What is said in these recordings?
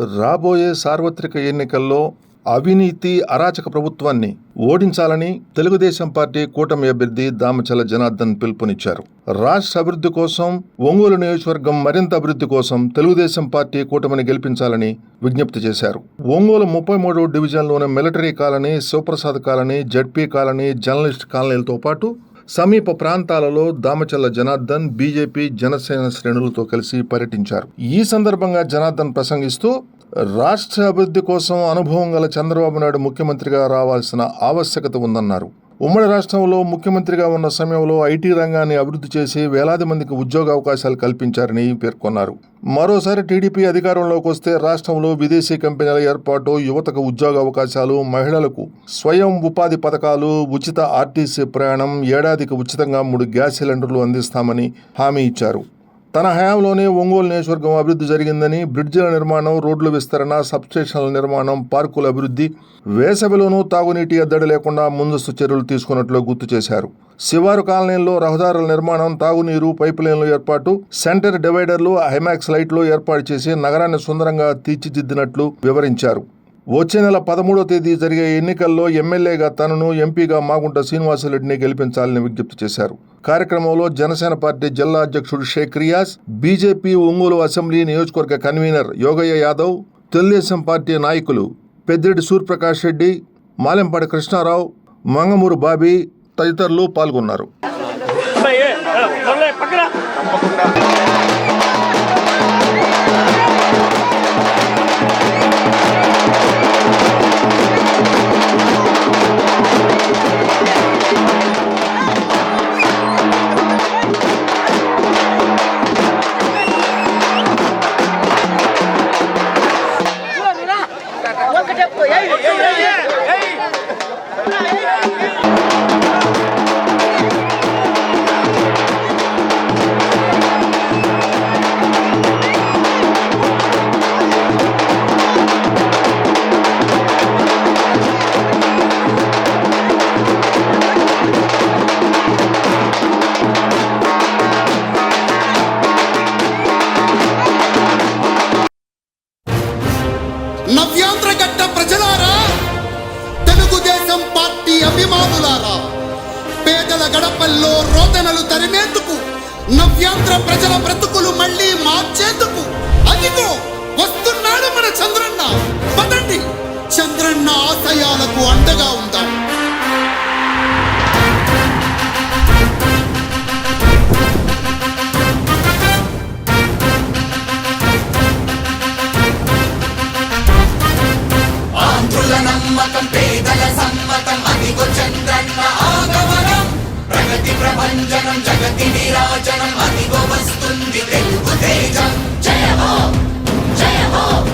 రాబోయే సార్వత్రిక ఎన్నికల్లో అవినీతి అరాచక ప్రభుత్వాన్ని ఓడించాలని తెలుగుదేశం పార్టీ కూటమి అభ్యర్థి దామచల జనార్దన్ పిలుపునిచ్చారు. రాష్ట్ర అభివృద్ధి కోసం ఒంగోలు నియోజకవర్గం మరింత అభివృద్ధి కోసం తెలుగుదేశం పార్టీ కూటమిని గెలిపించాలని విజ్ఞప్తి చేశారు. ఒంగోలు ముప్పై మూడు డివిజన్లోని military colony Shivaprasad colony ZP colony journalist కాలనీలతో పాటు సమీప ప్రాంతాలలో దామచల్ల జనార్దన్ బీజేపీ జనసేన శ్రేణులతో కలిసి పర్యటించారు. ఈ సందర్భంగా జనార్దన్ ప్రసంగిస్తూ రాష్ట్ర అభివృద్ధి కోసం అనుభవం గల చంద్రబాబు నాయుడు ముఖ్యమంత్రిగా రావాల్సిన ఆవశ్యకత ఉందన్నారు. ఉమ్మడి రాష్ట్రంలో ముఖ్యమంత్రిగా ఉన్న సమయంలో ఐటీ రంగాన్ని అభివృద్ధి చేసి వేలాది మందికి ఉద్యోగ అవకాశాలు కల్పించారని పేర్కొన్నారు. మరోసారి టీడీపీ అధికారంలోకి వస్తే రాష్ట్రంలో విదేశీ కంపెనీల ఏర్పాటు యువతకు ఉద్యోగ అవకాశాలు మహిళలకు స్వయం ఉపాధి పథకాలు ఉచిత ఆర్టీసీ ప్రయాణం ఏడాదికి ఉచితంగా మూడు గ్యాస్ సిలిండర్లు అందిస్తామని హామీ ఇచ్చారు. తన హయాంలోనే ఒంగోలు నియోజకవర్గం అభివృద్ధి జరిగిందని బ్రిడ్జిల నిర్మాణం రోడ్ల విస్తరణ సబ్స్టేషన్ల నిర్మాణం పార్కుల అభివృద్ధి వేసవిలోనూ తాగునీటి ఎద్దడి లేకుండా ముందస్తు చర్యలు తీసుకున్నట్లు గుర్తు చేశారు. శివారు కాలనీల్లో రహదారుల నిర్మాణం తాగునీరు పైప్ లైన్ల ఏర్పాటు సెంటర్ డివైడర్లు హైమాక్స్ లైట్లు ఏర్పాటు చేసి నగరాన్ని సుందరంగా తీర్చిదిద్దినట్లు వివరించారు. వచ్చే నెల పదమూడో తేదీ జరిగే ఎన్నికల్లో ఎమ్మెల్యేగా తనను ఎంపీగా మాగుంట శ్రీనివాసరెడ్డిని గెలిపించాలని విజ్ఞప్తి చేశారు. కార్యక్రమంలో జనసేన పార్టీ జిల్లా అధ్యక్షుడు షేక్ రియాజ్ బీజేపీ ఒంగోలు అసెంబ్లీ నియోజకవర్గ కన్వీనర్ యోగయ్య యాదవ్ తెలుగుదేశం పార్టీ నాయకులు పెద్దిరెడ్డి సూర్యప్రకాష్ రెడ్డి మాలెంపాడి కృష్ణారావు మంగమూరు బాబీ తదితరులు పాల్గొన్నారు. అబ్బాయి పేదల గడపల్లో రోదనలు తరిమేందుకు నవ్యాంధ్ర ప్రజల బ్రతుకులు మళ్ళీ మార్చేందుకు. అదిగో వస్తున్నాడు మన చంద్రన్న. పదండి. చంద్రన్న ఆశయాలకు అండగా ఉందాం. నమ్మకం పేదల సమ్మతం. అదిగో చంద్రన్న ఆగమనం. జగతి ప్రభంజనం జగతి విరాజనం అదిగో వస్తుంది తెలుగు తేజం. జయ హో! జయ హో!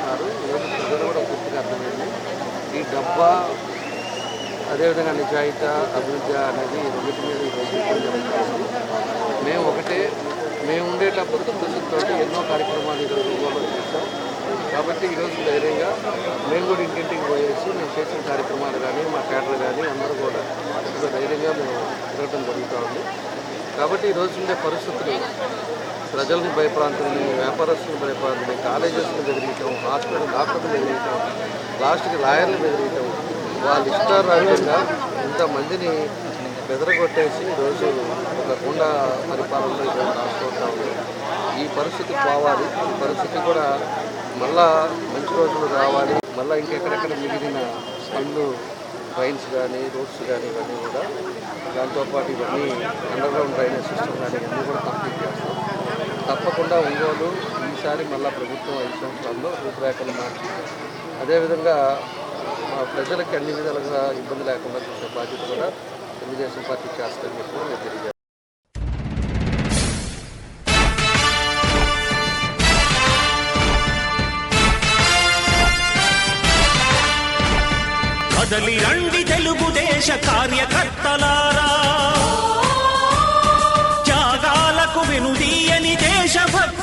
చేస్తున్నారు. ఈరోజు ప్రజలు కూడా పూర్తిగా అర్థమైంది. ఈ డబ్బా అదేవిధంగా నిజాయితీ అభివృద్ధి అనేది ఈ రెండింటి మీద ఈరోజు మేము ఒకటే మేము ఉండేటప్పుడు కృషితో ఎన్నో కార్యక్రమాలు ఈరోజు ఊళ్ళో చేస్తాం కాబట్టి ఈరోజు ధైర్యంగా మేము కూడా ఇంటింటికి పోయేసి మేము చేసిన కార్యక్రమాలు కానీ మా కేటర్ కానీ అందరూ కూడా ఇంత ధైర్యంగా మేము తిరగడం జరుగుతూ ఉంది కాబట్టి ఈరోజు ఉండే పరిస్థితులు ప్రజల్ని భయప్రాంతుల్ని భయ భయప్రాంతుల్ని కాలేజెస్ని బెదిరించడం హాస్పిటల్ డాక్టర్లు బెదిరించడం లాస్ట్కి లాయర్లు బెదిరించడం వాళ్ళ ఇష్టారాజ్యంగా ఇంతమందిని బెదరగొట్టేసి ఈరోజు ఒక గుండా పరిపాలనలో ఇక్కడ రాసుకుంటా ఈ పరిస్థితి పోవాలి. ఈ పరిస్థితి కూడా మళ్ళా మంచి రోజులు రావాలి. మళ్ళీ ఇంకెక్కడెక్కడ మిగిలిన పనులు ట్రైన్స్ కానీ రోడ్స్ కానీ ఇవన్నీ కూడా దాంతోపాటు ఇవన్నీ అండర్గ్రౌండ్ డ్రైనేజ్ సిస్టమ్ కానీ ఇవన్నీ కూడా కంప్లీట్ తప్పకుండా ఒంగోలు ఈసారి మళ్ళా ప్రభుత్వం ఐదు సంవత్సరాల్లో రూపురేఖలు మార్చి అదేవిధంగా మా ప్రజలకి అన్ని విధాలుగా ఇబ్బంది లేకుండా చూసే బాధ్యత కూడా తెలుగుదేశం పార్టీ చేస్తారని చెప్పి నేను తెలియజేస్తాను కదలి రండి తెలుగుదేశ కార్యకర్తలారా.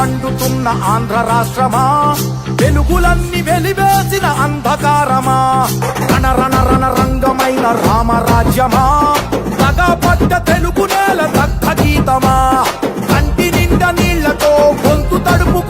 మండుతున్న ఆంధ్ర రాష్ట్రమా? వెలుగులన్నీ వెలివేసిన అంధకారమా? రణ రణ రణ రంగమైన రామరాజ్యమా? తగపడ్డ తెలుగు నేల దగ్ధ గీతమా? కంటి నిండా నీళ్ళతో గొంతు తడుపుకోకుమా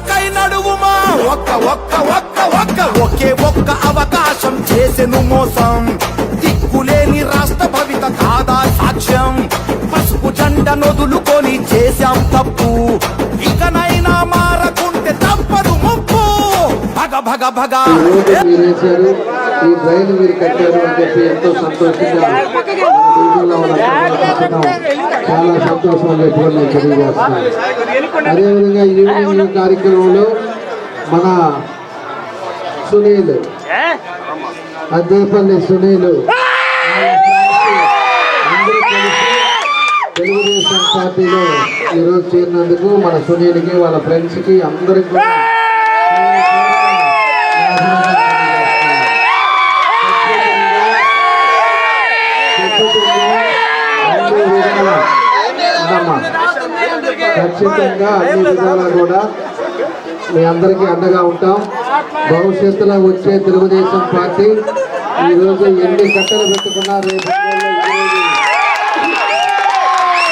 ఒక్క ఒక్క ఒక్క ఒక్క ఒకే ఒక్క అవకాశం చేసెను మోసం దిక్కులేని రాష్ట్ర భవిత కాదా సాక్ష్యం పసుపు జెండ నొదులుకొని చేశాం తప్పు ఇకనైనా మారకుంటే తప్పదు ముప్పు భగ భగ భగ ఈ మీరు కట్టారు అని చెప్పి ఎంతో సంతోషంగా చాలా సంతోషం అని చెప్పి నేను తెలియజేస్తున్నాను అదేవిధంగా ఈ కార్యక్రమంలో మన సునీల్ అద్దేపల్లి సునీల్ తెలుగుదేశం పార్టీలో ఈరోజు చేరినందుకు మన సునీల్కి వాళ్ళ ఫ్రెండ్స్కి అందరికి కూడా ఖచ్చితంగా అన్ని విధాలా కూడా మీ అందరికీ అండగా ఉంటాం. భవిష్యత్తులో వచ్చే తెలుగుదేశం పార్టీ ఈరోజు ఎన్ని కట్టలు పెట్టుకున్నా రేపు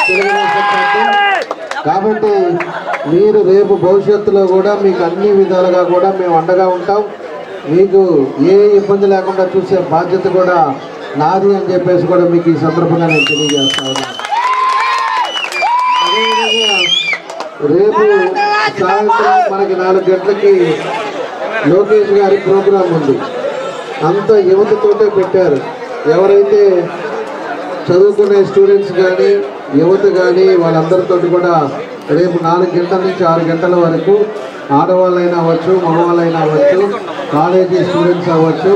తెలుగుదేశం పార్టీ. కాబట్టి మీరు రేపు భవిష్యత్తులో కూడా మీకు అన్ని విధాలుగా కూడా మేము అండగా ఉంటాం. మీకు ఏ ఇబ్బంది లేకుండా చూసే బాధ్యత కూడా నాది అని చెప్పేసి కూడా మీకు ఈ సందర్భంగా నేను తెలియజేస్తా ఉన్నాను. రేపు సాయంత్రం మనకి నాలుగు గంటలకి లోకేష్ గారి ప్రోగ్రాం ఉంది. అంత యువతతోటే పెట్టారు. ఎవరైతే చదువుకునే స్టూడెంట్స్ కానీ యువత కానీ వాళ్ళందరితో కూడా రేపు నాలుగు గంటల నుంచి ఆరు గంటల వరకు ఆడవాళ్ళైనా అవ్వచ్చు మగవాళ్ళైనా అవ్వచ్చు కాలేజీ స్టూడెంట్స్ అవ్వచ్చు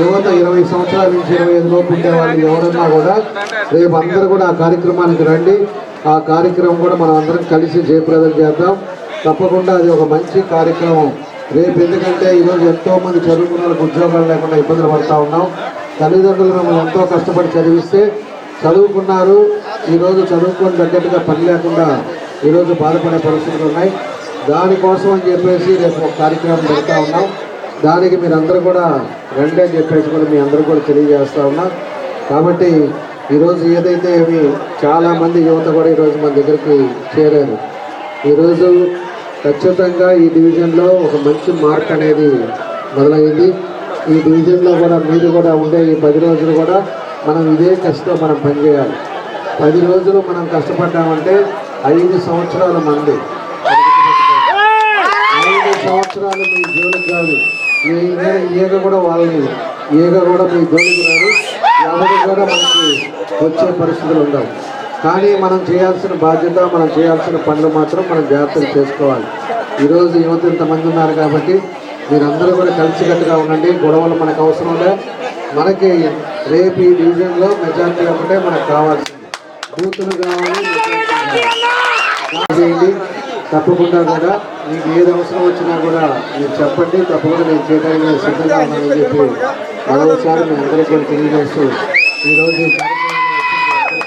యువత ఇరవై సంవత్సరాల నుంచి ఇరవై ఐదు లోపు ఉండే వాళ్ళు ఎవరన్నా కూడా రేపు అందరూ కూడా ఆ కార్యక్రమానికి రండి. ఆ కార్యక్రమం కూడా మనం అందరం కలిసి జయప్రదం చేద్దాం. తప్పకుండా అది ఒక మంచి కార్యక్రమం. రేపు ఎందుకంటే ఈరోజు ఎంతో మంది చదువుకున్న వాళ్ళకి ఉద్యోగాలు లేకుండా ఇబ్బందులు పడతా ఉన్నాం. తల్లిదండ్రులు మిమ్మల్ని ఎంతో కష్టపడి చదివిస్తే చదువుకున్నారు. ఈరోజు చదువుకొని తగ్గట్టుగా పని లేకుండా ఈరోజు బాధపడే పరిస్థితులు ఉన్నాయి. దానికోసం అని చెప్పేసి రేపు ఒక కార్యక్రమం పెడతా ఉన్నాం. దానికి మీరు అందరూ కూడా రండి అని చెప్పేసి కూడా మీ అందరూ కూడా తెలియజేస్తూ ఉన్నాం. కాబట్టి ఈరోజు ఏదైతే చాలామంది యువత కూడా ఈరోజు మన దగ్గరికి చేరారు. ఈరోజు ఖచ్చితంగా ఈ డివిజన్లో ఒక మంచి మార్క్ అనేది మొదలైంది. ఈ డివిజన్లో కూడా మీరు కూడా ఉండే ఈ పది రోజులు కూడా మనం ఇదే కష్టం మనం పనిచేయాలి. పది రోజులు మనం కష్టపడ్డామంటే ఐదు సంవత్సరాల మంది. ఐదు సంవత్సరాలు మీ జోలికి కాదు ఏ ఈగ- కూడా వాళ్ళని ఈగ కూడా మీ జోలికి రాదు. ఎవరికి కూడా మనకి వచ్చే పరిస్థితులు ఉండవు. కానీ మనం చేయాల్సిన బాధ్యత మనం చేయాల్సిన పనులు మాత్రం మనం జాగ్రత్తలు చేసుకోవాలి. ఈరోజు యువత ఇంతమంది ఉన్నారు కాబట్టి మీరందరూ కూడా కలిసికట్టుగా ఉండండి. గొడవలు మనకు అవసరం లే. మనకి రేపు ఈ డివిజన్లో మెజార్టీ ఒకటే మనకు కావాల్సింది. బూతులు కావాలి చేయండి. తప్పకుండా కూడా మీకు ఏది అవసరం వచ్చినా కూడా మీరు చెప్పండి. తప్పకుండా నేను చేయడానికి సిద్ధంగా ఉన్నానని చెప్పి మరోసారి మీ అందరికీ తెలియజేస్తూ ఈరోజు ఈ